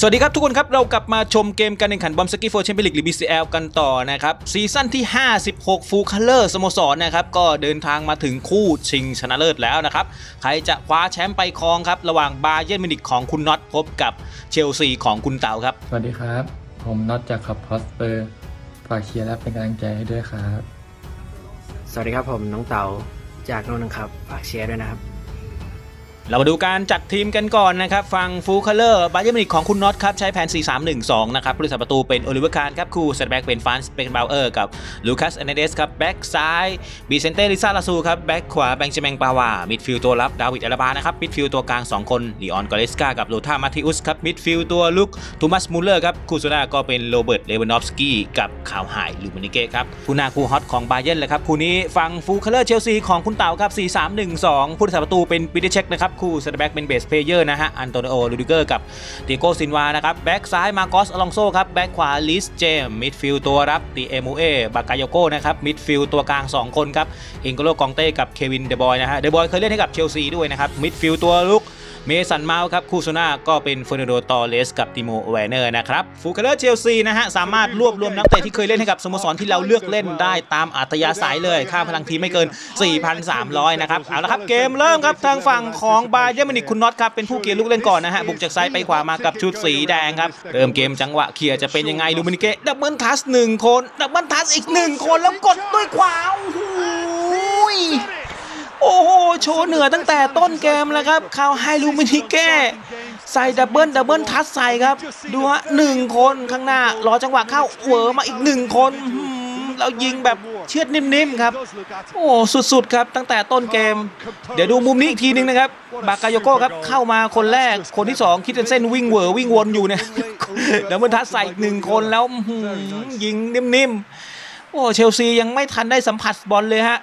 สวัสดีครับทุกคนครับเรากลับมาชมเกมการแข่งขันบอมสกี้โฟแชมเปี้ยนลีกหรือ BCL กันต่อนะครับซีซั่นที่ 56 ฟูลคัลเลอร์สโมสรนะครับก็เดินทางมาถึงคู่ชิงชนะเลิศแล้วนะครับใครจะคว้าแชมป์ไปครองครับ ระหว่างบาเย r n นมิวนิกของคุณน็อตพบกับเชลซีของคุณเต๋าครับ สวัสดีครับ ผมน็อตจากขับพอสเปอร์ฝากเชียร์และเป็นกำลังใจให้ด้วยครับ สวัสดีครับผมน้องเต๋าจากโน่นนะครับ ฝากเชียร์ด้วยนะครับ เรามาดูการจัดทีมกันก่อนนะครับฟังฟูคัลเลอร์บาเย r n นมินิกของคุณน็อตครับ ใช้แผน 4-3-1-2 นะครับผู้รักษาประตูเป็นโอลิเวอร์คาร์ครับ คู่เซตแบ็กเป็นฟานสเบกเบลเออร์กับลูคัสเอเนเดสครับ แบ็กซ้ายบีเซนเต้ลิซ่าลาซูครับ แบ็กขวาแบงค์เจแมงปาวามิดฟิลด์ตัวรับ ดาวิดอาราบานะครับมิดฟิลด์ตัวกลาง 2 คนลีออนกอเลสกากับโลธามาทิอุสครับมิดฟิลด์ตัวลุกทูมัสมูลเลอร์ครับคู่สุดท้าก็เป็นโรเบิร์ตเลวานอฟสกี้กับคาวไฮลูมินิเก้ครับคู่หน้าคู่ฮอตของบาเย r n เลยครับคู่นี้ฟังฟูคัลเลอร์เชลซีของคุณเต๋าครับ4-3-1-2ผู้รักษาประตูเป็นปิเดเช็คนะครับคู่เซตแบ็กเป็นเบสเพลเยอร์นะฮะอันโตนิโอลูดิเกอร์กับติโกซินวานะครับแบ็กซ้ายมาโกสอลองโซครับแบ็กขวาลิสเจมมิดฟิลด์ตัวรับตีเอมูเอบากายโยโกนะครับมิดฟิลด์ตัวกลาง 2 คนครับอิงโกโลกองเต้กับเควินเดบอยนะฮะเดบอยเคยเล่นให้กับเชลซีด้วยนะครับมิดฟิลด์ตัวลุก เมสันเมาส์ครับคู่โซนาก็เป็นเฟอร์นันโดตอเลสกับติโมแวนเนอร์นะครับฟูคาเลอร์เชลซีนะฮะสามารถรวบรวมนักเตะที่เคยเล่นให้กับสโมสรที่เราเลือกเล่นได้ตามอัธยาศัยเลย ค่าพลังทีไม่เกิน 4,300 นะครับ เอาละครับเกมเริ่มครับทางฝั่งของบาเย r n มินิกคุณน็อตครับเป็นผู้เกียร์ลูกเล่นก่อนนะฮะบุกจากซ้ายไปขวามากับชุดสีแดงครับเริ่มเกมจังหวะเคลียร์จะเป็นยังไงลูมินิเกดับเบิลทัสหนึ่งคนดับเบิลทัสอีกหนึ่งคนแล้วกดด้วยขวาโอ้โห โอ้โห โชว์เหนือตั้งแต่ต้นเกมแล้วครับคาวไฮลูมินิเก้ ใส่ดับเบิลดับเบิลทัชใส่ครับ ดูฮะหนึ่งคนข้างหน้า รอจังหวะเข้าเวอร์มาอีกหนึ่งคนอื้อหือแล้วยิงแบบเชือดนิ่มๆครับ โอ้สุดๆครับตั้งแต่ต้นเกม เดี๋ยวดูมุมนี้อีกทีนึงนะครับ บากายโยโก้ครับเข้ามาคนแรก คนที่สองคิดเป็นเส้นวิ่งเหวอวิ่งวนอยู่เนี่ยดับเบิลทัชใส่อีกหนึ่งคนแล้วยิงนิ่มๆ โอ้เชลซียังไม่ทันได้สัมผัสบอลเลยฮะ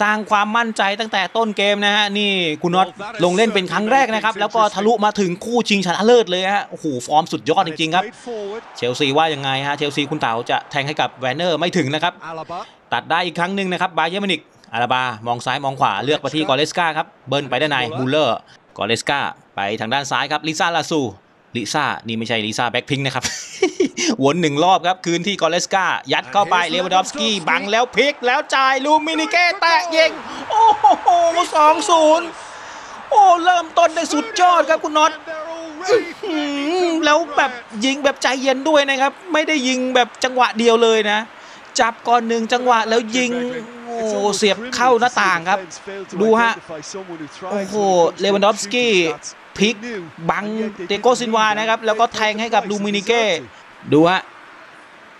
สร้างความมั่นใจตั้งแต่ต้นเกมนะฮะนี่คุณน็อตลงเล่นเป็นครั้งแรกนะครับ แล้วก็ทะลุมาถึงคู่ชิงชนะเลิศเลยฮะโอ้โหฟอร์มสุดยอดจริงๆครับ เชลซีว่ายังไงฮะเชลซีคุณเต๋าจะแทงให้กับแวนเนอร์ไม่ถึงนะครับ ตัดได้อีกครั้งหนึ่งนะครับบาเย r n มินิกอาราบามองซ้ายมองขวาเลือกไปที่กอเลสกาครับเบิร์นไปด้านในมูลเลอร์กอเลสกาไปทางด้านซ้ายครับลิซ่าลาซู ลิซ่านี่ไม่ใช่ลิซ่าแบ็คพิงนะครับ วนหนึ่งรอบครับ คืนที่กอเลสกายัดเข้าไปเลวานดอฟสกี้บังแล้วพลิกแล้วจ่ายลูมินิเก้แตะยิง โอ้โหสองศูนย์โอ้เริ่มต้นได้สุดยอดครับคุณน็อตอืมแล้วแบบยิงแบบใจเย็นด้วยนะครับ ไม่ได้ยิงแบบจังหวะเดียวเลยนะ จับก่อนหนึ่งจังหวะแล้วยิงโอ้เสียบเข้าหน้าต่างครับ ดูฮะ โอ้โหเลวันดอฟสกี้ พลิกบังเดโกซินวานะครับ แล้วก็แทงให้กับลูมินิเก้ดูฮะ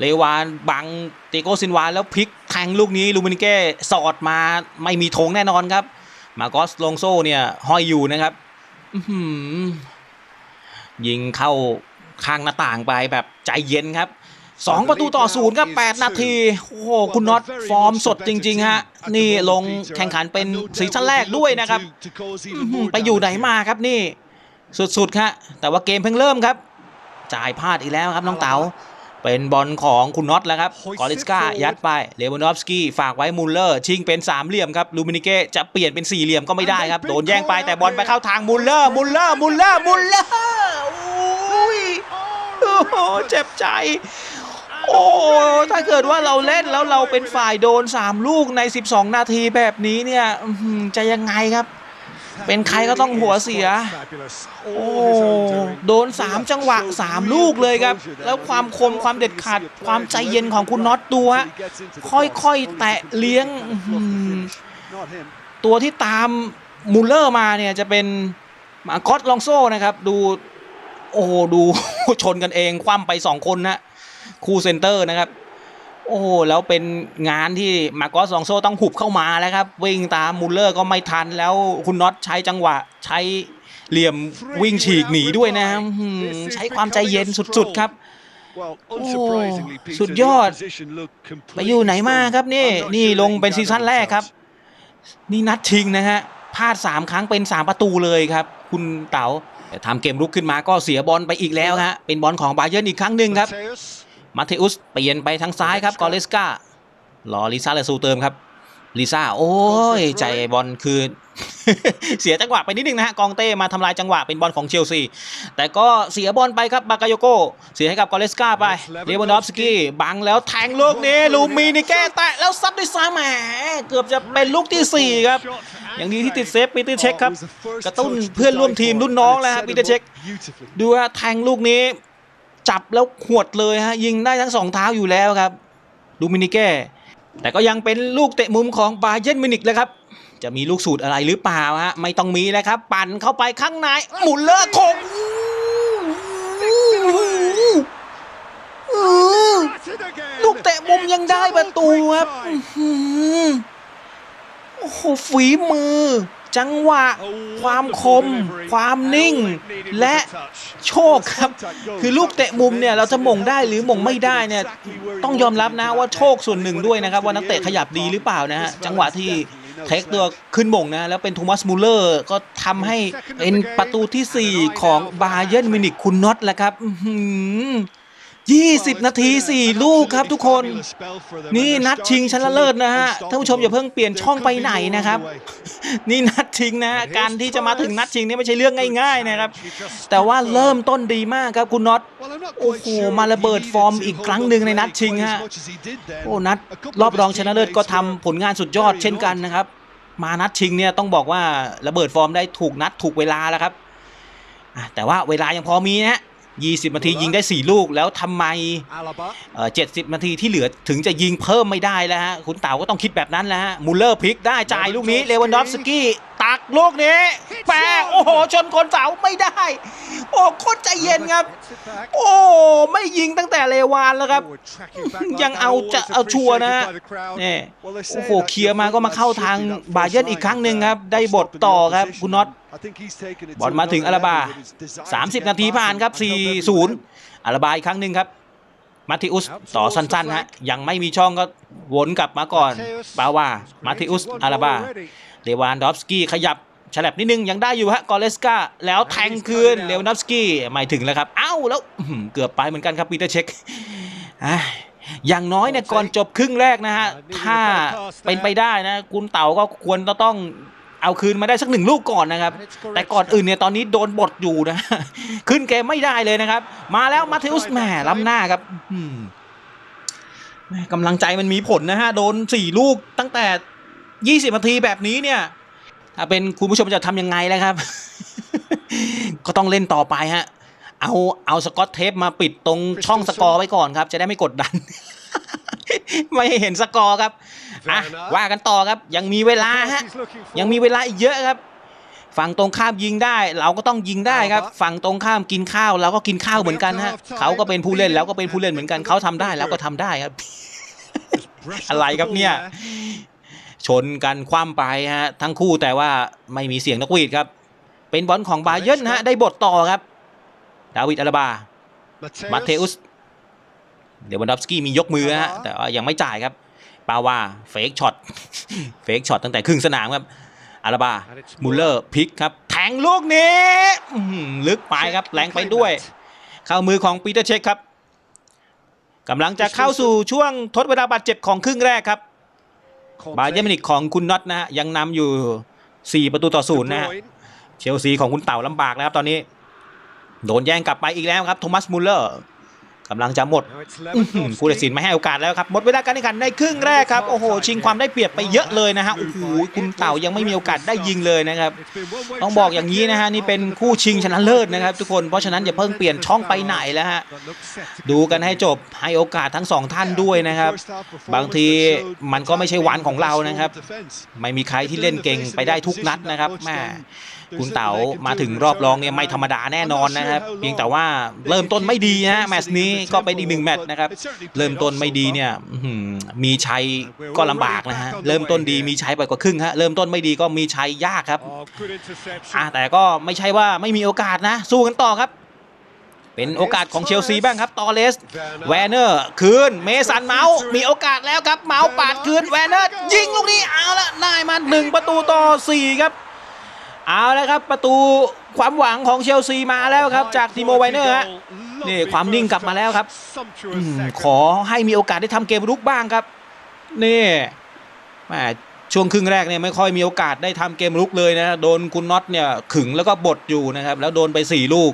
เลวานบังเดโกซินวาแล้วพลิกแทงลูกนี้ลูมินิเก้สอดมาไม่มีธงแน่นอนครับ มาโกสลงโซเนี่ยห้อยอยู่นะครับยิงเข้าข้างหน้าต่างไปแบบใจเย็นครับ2ประตูต่อศูนย์ครับ8นาที โอ้โห คุณน็อตฟอร์มสดจริง ๆ ฮะ นี่ลงแข่งขันเป็นซีซั่นแรกด้วยนะครับ ไปอยู่ไหนมาครับนี่ สุดๆครับแต่ว่าเกมเพิ่งเริ่มครับ จ่ายพลาดอีกแล้วครับน้องเต๋าเป็นบอลของคุณน็อตแล้วครับกอริสกายัดไปเลวานอฟสกี้ฝากไว้มุลเลอร์ ชิงเป็นสามเหลี่ยมครับลูมินิเก้จะเปลี่ยนเป็นสี่เหลี่ยมก็ไม่ได้ครับ โดนแย่งไปแต่บอลไปเข้าทางมุลเลอร์มุลเลอร์มุลเลอร์มุลเลอร์โอ้ยโอ้โหเจ็บใจ โอ้ถ้าเกิดว่าเราเล่นแล้วเราเป็นฝ่ายโดน 3 ลูกใน 12 นาทีแบบนี้เนี่ยอื้อหือจะยังไงครับ เป็นใครก็ต้องหัวเสีย โอ้โดน 3 จังหวะ 3 ลูกเลยครับ แล้วความคมความเด็ดขาดความใจเย็นของคุณน็อตดูฮะค่อยๆ แตะเลี้ยง ตัวที่ตามมูลเลอร์มาเนี่ยจะเป็นมาคอสลองโซ่นะครับ ดู โอ้ดูชนกันเอง คว่ำไป 2 คนนะคู่เซนเตอร์นะครับ โอ้โหแล้วเป็นงานที่มาโกอสองโซต้องหุบเข้ามาแล้วครับ วิ่งตามมูลเลอร์ก็ไม่ทันแล้วคุณน็อตใช้จังหวะใช้เหลี่ยมวิ่งฉีกหนีด้วยนะอื้อหือใช้ความใจเย็นสุดๆครับโอ้สุดยอด ไปอยู่ไหนมาครับนี่ นี่ลงเป็นซีซั่นแรกครับ นี่นัดชิงนะฮะพลาด 3 ครั้งเป็น 3 ประตูเลยครับ คุณเต๋าแต่ทำเกมรุกขึ้นมาก็เสียบอลไปอีกแล้วฮะเป็นบอลของบาเยิร์นอีกครั้งหนึ่งครับ มาเทอุสเปลี่ยนไปทางซ้ายครับกอเลสการอลิซาเลซูเติมครับลิซ่าโอ้ยใจบอลคือ เสียจังหวะไปนิดนึงนะฮะกองเต้มาทำลายจังหวะเป็นบอลของเชลซีแต่ก็เสียบอลไปครับบากาโยโกเสียให้กับกอเลสกาไปเลวานดอฟสกี้บังแล้วแทงลูกนี้ลูมีนิแก้แตะแล้วซัดด้วยซ้ายแหมเกือบจะเป็นลูกที่ 4 ครับ อย่างดีที่ติดเซฟปีเตอร์เช็คครับกระตุ้นเพื่อนร่วมทีมรุ่นน้องแล้วฮะปีเตอร์เช็คดูว่าแทงลูกนี้ จับแล้วขวดเลยฮะยิงได้ทั้งสองเท้าอยู่แล้วครับลูมินิแก้แต่ก็ยังเป็นลูกเตะมุมของบาเยนมินิกเลยครับ จะมีลูกสูตรอะไรหรือเปล่าฮะไม่ต้องมีแล้วครับ ปั่นเข้าไปข้างในหมุนเลอร์โคงลูกเตะมุมยังได้ประตูครับโอ้โหฝีมือ จังหวะ ความคม ความนิ่ง และโชคครับ คือลูกเตะมุมเนี่ยเราจะมงได้หรือมงไม่ได้เนี่ยต้องยอมรับนะว่าโชคส่วนหนึ่งด้วยนะครับว่านักเตะขยับดีหรือเปล่านะฮะจังหวะที่เทคตัวขึ้นม่งนะ แล้วเป็นโทมัสมูเลอร์ก็ทำให้เป็นประตูทีสี่4 ของบาเยิร์นมิวนิกคุณน็อตแหละครับ 20 นาที 4 ลูกครับทุกคน นี่นัดชิงชนะเลิศนะฮะท่านผู้ชมอย่าเพิ่งเปลี่ยนช่องไปไหนนะครับ นี่นัดชิงนะฮะการที่จะมาถึงนัดชิงนี่ไม่ใช่เรื่องง่ายๆนะครับ แต่ว่าเริ่มต้นดีมากครับคุณน็อตโอ้โหมาระเบิดฟอร์มอีกครั้งหนึ่งในนัดชิงฮะโอ้นัดรอบรองชนะเลิศก็ทำผลงานสุดยอดเช่นกันนะครับ มานัดชิงเนี่ยต้องบอกว่าระเบิดฟอร์มได้ถูกนัดถูกเวลาแล้วครับอะแต่ว่าเวลายังพอมีนะฮะ 20นาทียิงได้ 4 ลูกแล้วทำไมเอ่อ70นาทีที่เหลือถึงจะยิงเพิ่มไม่ได้แล้วฮะคุณเต๋าก็ต้องคิดแบบนั้นแหละฮะมูลเลอร์พลิกได้จ่ายลูกนี้เลวันดอฟสกี้ตักลูกนี้ แปะโอ้โห ชนคนเสาไม่ได้ โอ้โคตรใจเย็นครับ โอ้ไม่ยิงตั้งแต่เลวานแล้วครับ ยังเอาจะเอาชัวนะฮะนี่โอ้โหเคลียร์มาก็มาเข้าทางบาเยร์นอีกครั้งหนึ่งครับ ได้บทต่อครับคุณน็อตบอลมาถึงอาราบา 30 นาทีผ่านครับ 4-0อาราบาอีกครั้งหนึ่งครับมาติอุสต่อสั้นๆฮะยังไม่มีช่องก็วนกลับมาก่อนปาว่ามาติอุสอาราบาเลวานดอฟสกี้ขยับ ฉลับนิดนึงยังได้อยู่ฮะกอเลสกาแล้วแทงคืนเลวานดอฟสกี้ไม่ถึงแล้วครับ เอ้าแล้วอื้อหือเกือบไปเหมือนกันครับปีเตอร์เช็คอะอย่างน้อยเนี่ยก่อนจบครึ่งแรกนะฮะถ้าเป็นไปได้นะคุณเต๋าก็ควรจะต้องเอาคืนมาได้สักหนึ่งลูกก่อนนะครับ แต่ก่อนอื่นเนี่ยตอนนี้โดนบทอยู่นะ ขึ้นเกมไม่ได้เลยนะครับ มาแล้วมาเทอุสแหมล้ำหน้าครับอืมแหม่กำลังใจมันมีผลนะฮะ โดนสี่ลูกตั้งแต่ยี่สิบนาทีแบบนี้เนี่ย ถ้าเป็นคุณผู้ชมจะทำยังไงแล้วครับ ก็ต้องเล่นต่อไปฮะ เอาเอาสกอตเทปมาปิดตรงช่องสกอร์ไว้ก่อนครับ จะได้ไม่กดดัน ไม่ให้เห็นสกอร์ครับอะว่ากันต่อครับ ยังมีเวลาฮะ ยังมีเวลาอีกเยอะครับ ฝั่งตรงข้ามยิงได้ เราก็ต้องยิงได้ครับ ฝั่งตรงข้ามกินข้าวเราก็กินข้าวเหมือนกันฮะเขาก็เป็นผู้เล่นแล้วก็เป็นผู้เล่นเหมือนกันเขาทำได้แล้วก็ทำได้ครับ อะไรครับเนี่ย ชนกันคว่ำไปฮะทั้งคู่แต่ว่าไม่มีเสียงนกหวีดครับ เป็นบอลของบาเยิร์นฮะได้บทต่อครับ ดาวิดอาราบา มาเทอุส เดวันดอฟสกี้มียกมือฮะแต่ว่ายังไม่จ่ายครับปาว่าเฟกช็อตเฟกช็อตตั้งแต่ครึ่งสนามครับอาราบามูลเลอร์พลิกครับแทงลูกนี้อื้อหือลึกไปครับแรงไปด้วย เข้ามือของปีเตอร์เช็คครับกำลังจะเข้าสู่ช่วงทดเวลาบาดเจ็บของครึ่งแรกครับ บาเยร์นมิวนิกของคุณน็อตนะฮะยังนำอยู่ 4 ประตูต่อศูนย์นะฮะเชลซีของคุณเต่าลำบากนะครับตอนนี้ โดนแย่งกลับไปอีกแล้วครับโทมัสมูลเลอร์ กำลังจะหมดอื้อหือผู้ตัดสินไม่ให้โอกาสแล้วครับ หมดเวลาการแข่งขันในครึ่งแรกครับ โอ้โห ชิงความได้เปรียบไปเยอะเลยนะฮะ โอ้โห คุณเต่ายังไม่มีโอกาสได้ยิงเลยนะครับ ต้องบอกอย่างนี้นะฮะ นี่เป็นคู่ชิงชนะเลิศนะครับทุกคน เพราะฉะนั้นอย่าเพิ่งเปลี่ยนช่องไปไหนแล้วฮะ ดูกันให้จบ ให้โอกาสทั้งสองท่านด้วยนะครับ บางทีมันก็ไม่ใช่วันของเรานะครับ ไม่มีใครที่เล่นเก่งไปได้ทุกนัดนะครับแม่ คุณเต๋ามาถึงรอบรองเนี่ยไม่ธรรมดาแน่นอนนะครับ เพียงแต่ว่าเริ่มต้นไม่ดีฮะแมตช์นี้ก็เป็นอีกหนึ่งแมตช์นะครับ เริ่มต้นไม่ดีเนี่ยอื้อหือมีชัยก็ลำบากนะฮะ เริ่มต้นดีมีชัยไปกว่าครึ่งฮะ เริ่มต้นไม่ดีก็มีชัยยากครับอะแต่ก็ไม่ใช่ว่าไม่มีโอกาสนะ สู้กันต่อครับ เป็นโอกาสของเชลซีบ้างครับ ตอเลส แวนเนอร์คืน เมสันเมาส์มีโอกาสแล้วครับ เมาส์ปาดคืน แวนเนอร์ยิงลูกนี้เอาละได้มาหนึ่งประตูต่อสี่ครับ เอาแล้วครับประตูความหวังของเชลซีมาแล้วครับ จากติโมไวเนอร์ฮะนี่ความนิ่งกลับมาแล้วครับอืมขอให้มีโอกาสได้ทำเกมรุกบ้างครับนี่แหมช่วงครึ่งแรกเนี่ยไม่ค่อยมีโอกาสได้ทำเกมลุกเลยนะโดนคุณน็อตเนี่ยขึงแล้วก็บดอยู่นะครับ แล้วโดนไป 4 ลูก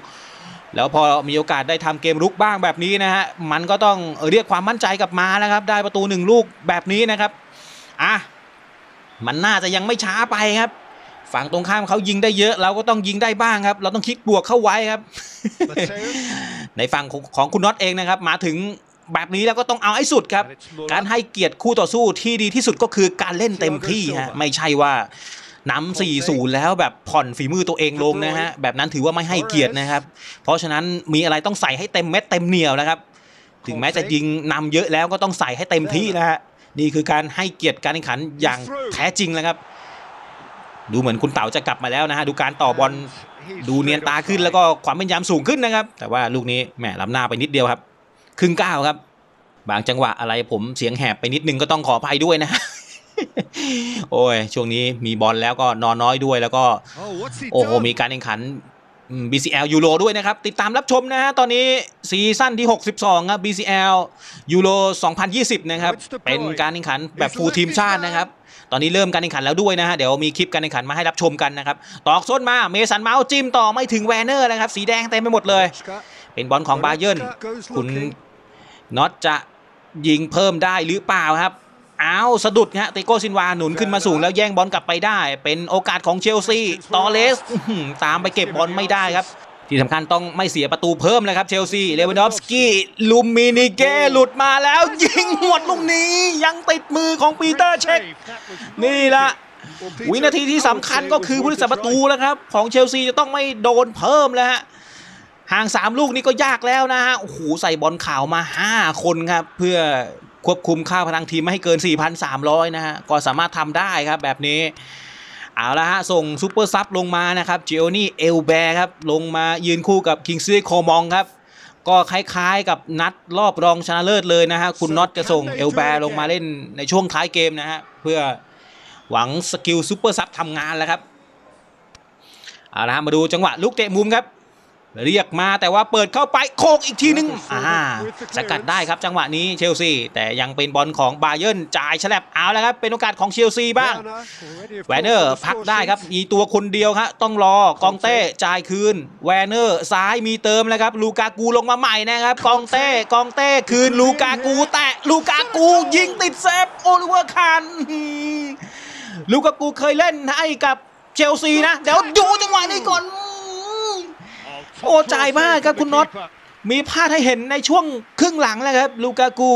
แล้วพอมีโอกาสได้ทำเกมลุกบ้างแบบนี้นะฮะมันก็ต้องเรียกความมั่นใจกลับมานะครับ ได้ประตูหนึ่งลูกแบบนี้นะครับอะมันน่าจะยังไม่ช้าไปครับ ฝั่งตรงข้ามเขายิงได้เยอะ เราก็ต้องยิงได้บ้างครับ เราต้องคลิกบวกเข้าไว้ครับ ในฝั่งของของคุณน็อตเองนะครับ มาถึงแบบนี้แล้วก็ต้องเอาให้สุดครับ การให้เกียรติคู่ต่อสู้ที่ดีที่สุดก็คือการเล่นเต็มที่ฮะไม่ใช่ว่านำ4 0แล้วแบบผ่อนฝีมือตัวเองลงนะฮะแบบนั้นถือว่าไม่ให้เกียรตินะครับ เพราะฉะนั้นมีอะไรต้องใส่ให้เต็มเม็ดเต็มเหนียวนะครับ ถึงแม้จะยิงนำเยอะแล้วก็ต้องใส่ให้เต็มที่นะฮะนี่คือการให้เกียรติการแข่งขันอย่างแท้จริงแล้วครับ ดูเหมือนคุณเต๋าจะกลับมาแล้วนะฮะดูการต่อบอลดูเนียนตาขึ้นแล้วก็ความเป็นยามสูงขึ้นนะครับ แต่ว่าลูกนี้แหมล้ำหน้าไปนิดเดียวครับ ครึ่งก้าวครับ บางจังหวะอะไรผมเสียงแหบไปนิดนึงก็ต้องขออภัยด้วยนะโอ้ยช่วงนี้มีบอลแล้วก็นอนน้อยด้วยแล้วก็ โอ้โหมีการแข่งขัน BCL ยูโรด้วยนะครับ ติดตามรับชมนะฮะตอนนี้ซีซั่นที่ 62 ครับ BCL ยูโร2020 นะครับ เป็นการแข่งขันแบบฟูลทีมชาตินะครับ ตอนนี้เริ่มการแข่งขันแล้วด้วยนะฮะเดี๋ยวมีคลิปการแข่งขันมาให้รับชมกันนะครับตอกส้นมาเมสันเมาส์จิ้มต่อไม่ถึงแวนเนอร์นะครับสีแดงเต็มไปหมดเลย เป็นบอลของบาเยิร์นคุณน็อตจะยิงเพิ่มได้หรือเปล่าครับอ้าวสะดุดฮะติโก้ซินวาหนุนขึ้นมาสูงแล้วแย่งบอลกลับไปได้ เป็นโอกาสของเชลซีตอเลสตามไปเก็บบอลไม่ได้ครับ ที่สำคัญต้องไม่เสียประตูเพิ่มเลยครับเชลซีเลวานดอฟสกี้ลูมินิเก้หลุดมาแล้วยิงหมดลูกนี้ยังติดมือของปีเตอร์เช็คนี่ละวินาทีที่สำคัญก็คือผู้รักษาประตูแล้วครับ ของเชลซีจะต้องไม่โดนเพิ่มแล้วฮะห่าง 3 ลูกนี้ก็ยากแล้วนะฮะโอ้โหใส่บอลข่าวมา 5 คนครับ เพื่อควบคุมค่าพลังทีมไม่ให้เกิน 4,300 นะฮะก็สามารถทำได้ครับแบบนี้ เอาละฮะ ส่งซูเปอร์ซับลงมานะครับเจโอนี่เอลแบร์ครับ ลงมายืนคู่กับคิงซีโคมองครับ ก็คล้ายๆกับนัดรอบรองชนะเลิศเลยนะฮะ คุณน็อตจะส่งเอลแบร์ลงมาเล่นในช่วงท้ายเกมนะฮะ เพื่อหวังสกิลซูเปอร์ซับทำงานแล้วครับเอาละฮะมาดูจังหวะลูกเตะมุมครับ เรียกมาแต่ว่าเปิดเข้าไปโคกอีกทีนึงอ่าสกัดได้ครับจังหวะนี้เชลซี แต่ยังเป็นบอลของบาเยิร์นจ่ายฉลับเอาแล้วครับ เป็นโอกาสของเชลซีบ้างแวนเนอร์พักได้ครับ มีตัวคนเดียวครับต้องรอกองเต้จ่ายคืนแวนเนอร์ซ้ายมีเติมแล้วครับ ลูกากูลงมาใหม่นะครับ กองเต้กองเต้คืนลูกากู แตะลูกากูยิงติดเซฟโอลิเวอร์คานอื้อหือลูกากูเคยเล่นให้กับเชลซีนะ เดี๋ยวดูจังหวะนี้ก่อนอื้อ โอ้จ่ายมากครับคุณน็อตมีพลาดให้เห็นในช่วงครึ่งหลังแล้วครับลูกากู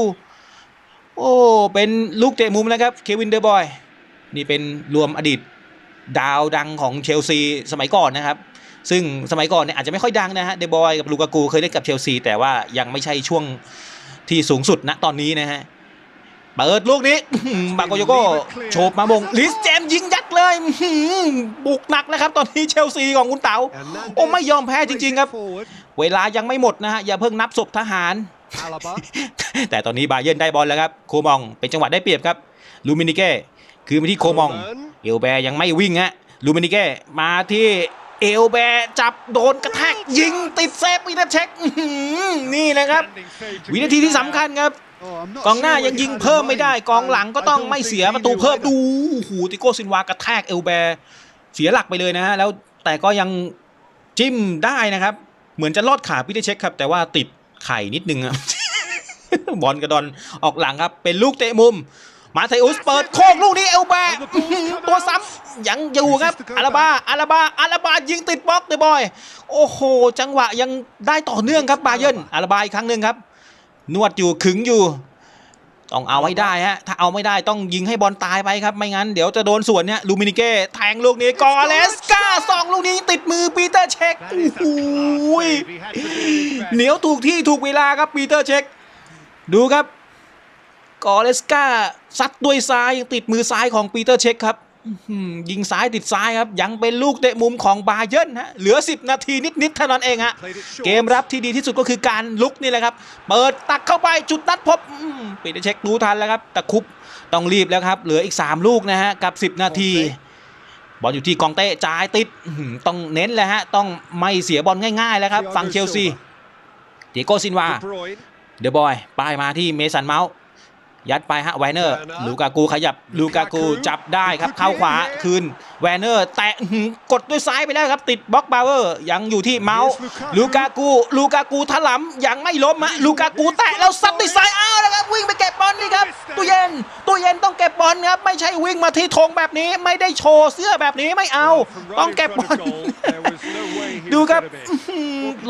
โอ้ เป็นลูกเตะมุมแล้วครับเควินเดอร์บอย นี่เป็นรวมอดีตดาวดังของเชลซีสมัยก่อนนะครับ ซึ่งสมัยก่อนเนี่ยอาจจะไม่ค่อยดังนะฮะเดบอยกับลูกากูเคยเล่นกับเชลซีแต่ว่ายังไม่ใช่ช่วงที่สูงสุดณตอนนี้นะฮะ เปิดลูกนี้บาโกโยโก้โฉบมาบงลิสเจมยิงยัดเลยบุกหนักแล้วครับ ตอนนี้เชลซีของคุณเต๋าโอ้ไม่ยอมแพ้จริง ๆ ครับ เวลายังไม่หมดนะฮะ อย่าเพิ่งนับศพทหาร แต่ตอนนี้บาเยิร์นได้บอลแล้วครับ โคมองเป็นจังหวะได้เปรียบครับ ลูมินิเก้คือมาที่โคมอง เอลแบร์ยังไม่วิ่งฮะลูมินิเก้มาที่เอลแบร์จับโดนกระแทกยิงติดเซฟวินาเช็คนี่นะครับ วินาทีที่สำคัญครับ กองหน้ายังยิงเพิ่มไม่ได้ กองหลังก็ต้องไม่เสียประตูเพิ่มดูโอ้โหติโก้ซินวากระแทกเอลแบร์เสียหลักไปเลยนะฮะแล้วแต่ก็ยังจิ้มได้นะครับ เหมือนจะลอดขาพี่ได้เช็คครับ แต่ว่าติดไข่นิดนึงอะบอลกระดอนออกหลังครับ เป็นลูกเตะมุม มาไทอุสเปิดโค้งลูกนี้เอลแบร์อื้อหือตัวซ้ำยังอยู่ครับอาราบาอาราบาอาราบายิงติดบล็อกเลยบอย โอ้โห จังหวะยังได้ต่อเนื่องครับบาเยิร์นอาราบาอีกครั้งหนึ่งครับ นวดอยู่ขึงอยู่ ต้องเอาให้ได้ฮะ ถ้าเอาไม่ได้ต้องยิงให้บอลตายไปครับ ไม่งั้นเดี๋ยวจะโดนสวนเนี่ยลูมินิเก้แทงลูกนี้กอเลสกาสองลูกนี้ติดมือปีเตอร์เช็คโอ้โหเหนียวถูกที่ถูกเวลาครับปีเตอร์เช็ค ดูครับกอเลสกาซัดด้วยซ้ายยังติดมือซ้ายของปีเตอร์เช็คครับ ยิงซ้ายติดซ้ายครับ ยังเป็นลูกเตะมุมของบาเยิร์นฮะเหลือ 10 นาทีนิดๆเท่านั้นเองฮะเกมรับที่ดีที่สุดก็คือการลุกนี่แหละครับ เปิดตักเข้าไปจุดนัดพบอืมปีเตอร์เช็ครู้ทันแล้วครับตะคุบต้องรีบแล้วครับ เหลืออีก 3 ลูกนะฮะกับ 10 นาที บอลอยู่ที่กองเต้จ่ายติดอื้อหือต้องเน้นแล้วฮะต้องไม่เสียบอลง่ายๆแล้วครับฝั่งเชลซีเดโก้ซินวาเดอะบอยป้ายมาที่เมสันเมาส์ ยัดไปฮะแวนเนอร์ลูกากูขยับลูกากูจับได้ครับเข้าขวาคืน แวนเนอร์ แตะกดด้วยซ้ายไปแล้วครับ ติดบล็อกบาวเวอร์ ยังอยู่ที่เมาส์ลูกากู ลูกากูถลำยังไม่ล้มฮะลูกากูแตะแล้วซัดด้วยซ้ายอ้าวแล้วครับ วิ่งไปเก็บบอลนี่ครับตู้เย็นตู้เย็นต้องเก็บบอลครับ ไม่ใช่วิ่งมาที่ธงแบบนี้ ไม่ได้โชว์เสื้อแบบนี้ไม่เอา ต้องเก็บบอลดูครับ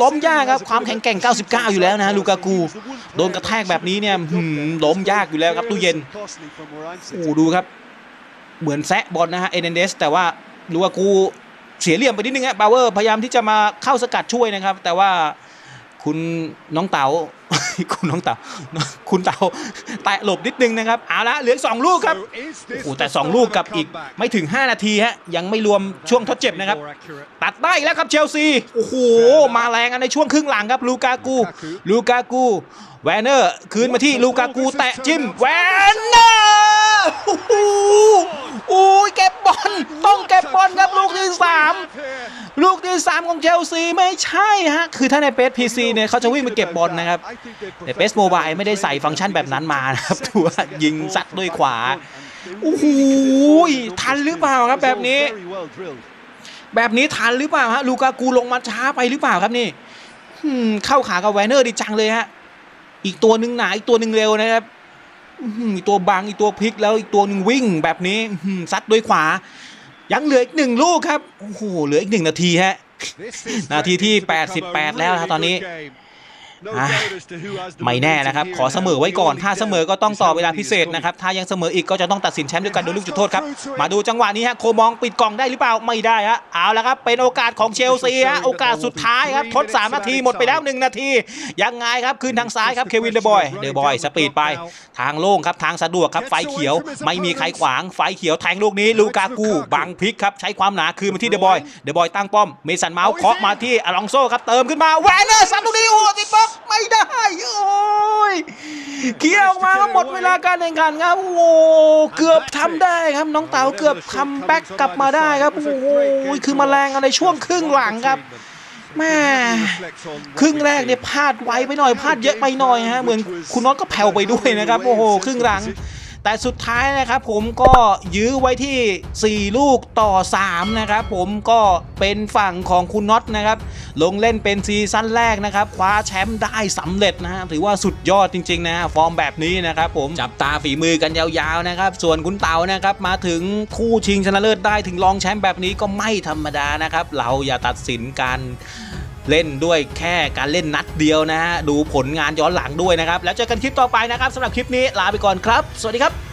ล้มยากครับความแข็งแกร่ง 99 อยู่แล้วนะลูกากู โดนกระแทกแบบนี้เนี่ยหือล้มยากอยู่แล้วครับตู้เย็นโอ้ดูครับ เหมือนแซะบอลนะฮะเอเดนเดสแต่ว่าลูกากูเสียเหลี่ยมไปนิดนึงฮะบาวเวอร์พยายามที่จะมาเข้าสกัดช่วยนะครับ แต่ว่าคุณน้องเต๋าคุณน้องเต๋าคุณเต๋าแตะหลบนิดนึงนะครับเอาละเหลือสองลูกครับโอ้โหแต่ 2 ลูกกับอีกไม่ถึง 5 นาทีฮะยังไม่รวมช่วงทดเจ็บนะครับ ตัดได้อีกแล้วครับเชลซีโอ้โหมาแรงในช่วงครึ่งหลังครับลูกากูลูกากูแวนเนอร์คืนมาที่ลูกากูแตะจิ้มแวนเนอร์ อ้โหโอ้ยเก็บบอลต้องเก็บบอลครับลูกที่3ลูกที่3ของเชลซีไม่ใช่ฮะคือถ้าในเปสพีซีเนี่ยเขาจะวิ่งไปเก็บบอลนะครับแต่เปสโมบายไม่ได้ใส่ฟังก์ชันแบบนั้นมานะครับถือว่ายิงซัดด้วยขวาโอ้โหทันหรือเปล่าครับแบบนี้ แบบนี้ทันหรือเปล่าฮะลูกากูลงมาช้าไปหรือเปล่าครับนี่เข้าขากับแวนเนอร์ดีจังเลยฮะอีกตัวหนึ่งหนาอีกตัวหนึ่งเร็วนะครับ อื้อหืออีกตัวบังอีกตัวพลิกแล้วอีกตัวหนึ่งวิ่งแบบนี้อื้อหือซัดด้วยขวา ยังเหลืออีกหนึ่งลูกครับโอ้โหเหลืออีกหนึ่งนาทีฮะนาทีที่ 88 แล้วนะครับตอนนี้ อะไม่แน่นะครับ ขอเสมอไว้ก่อนถ้าเสมอก็ต้องต่อเวลาพิเศษนะครับถ้ายังเสมออีกก็จะต้องตัดสินแชมป์ด้วยกันโดยลูกจุดโทษครับมาดูจังหวะนี้ฮะโคมองปิดกล่องได้หรือเปล่าไม่ได้ฮะเอาละครับเป็นโอกาสของเชลซีฮะโอกาสสุดท้ายครับทด 3 นาทีหมดไปแล้ว 1 นาที ยังไงครับคืนทางซ้ายครับเควินเดอะบอยเดอะบอยสปีดไปทางโล่งครับทางสะดวกครับไฟเขียว ไม่มีใครขวางไฟเขียวแทงลูกนี้ลูกากูบังพลิกครับใช้ความหนาคืนมาที่เดอะบอยเดอะบอยตั้งป้อมเมสันเมาส์เคาะมาที่อลองโซครับเติมขึ้นมาแวนเนอร์ซัดลูกนี้โอ้โหติดบล็อกไม่ได้โอ้ยเคลียวออกมาก็หมดเวลาการแข่งขันครับโอ้โหเกือบทำได้ครับน้องเต๋าเกือบคัมแบ็กกลับมาได้ครับโอ้โหคือมาแรงในช่วงครึ่งหลังครับแม่ครึ่งแรกเนี่ยพลาดไวไปหน่อยพลาดเยอะไปหน่อยฮะเหมือนคุณน็อตก็แผ่วไปด้วยนะครับโอ้โหครึ่งหลัง แต่สุดท้ายนะครับผมก็ยื้อไว้ที่ 4 ลูกต่อ 3 นะครับผมก็เป็นฝั่งของคุณน็อตนะครับ ลงเล่นเป็นซีซั่นแรกนะครับ คว้าแชมป์ได้สำเร็จนะฮะถือว่าสุดยอดจริงๆนะฟอร์มแบบนี้นะครับผมจับตาฝีมือกันยาวๆนะครับ ส่วนคุณเต๋านะครับมาถึงคู่ชิงชนะเลิศได้ถึงรองแชมป์แบบนี้ก็ไม่ธรรมดานะครับ เราอย่าตัดสินการ เล่นด้วยแค่การเล่นนัดเดียวนะฮะดูผลงานย้อนหลังด้วยนะครับ แล้วเจอกันคลิปต่อไปนะครับสำหรับคลิปนี้ลาไปก่อนครับ สวัสดีครับ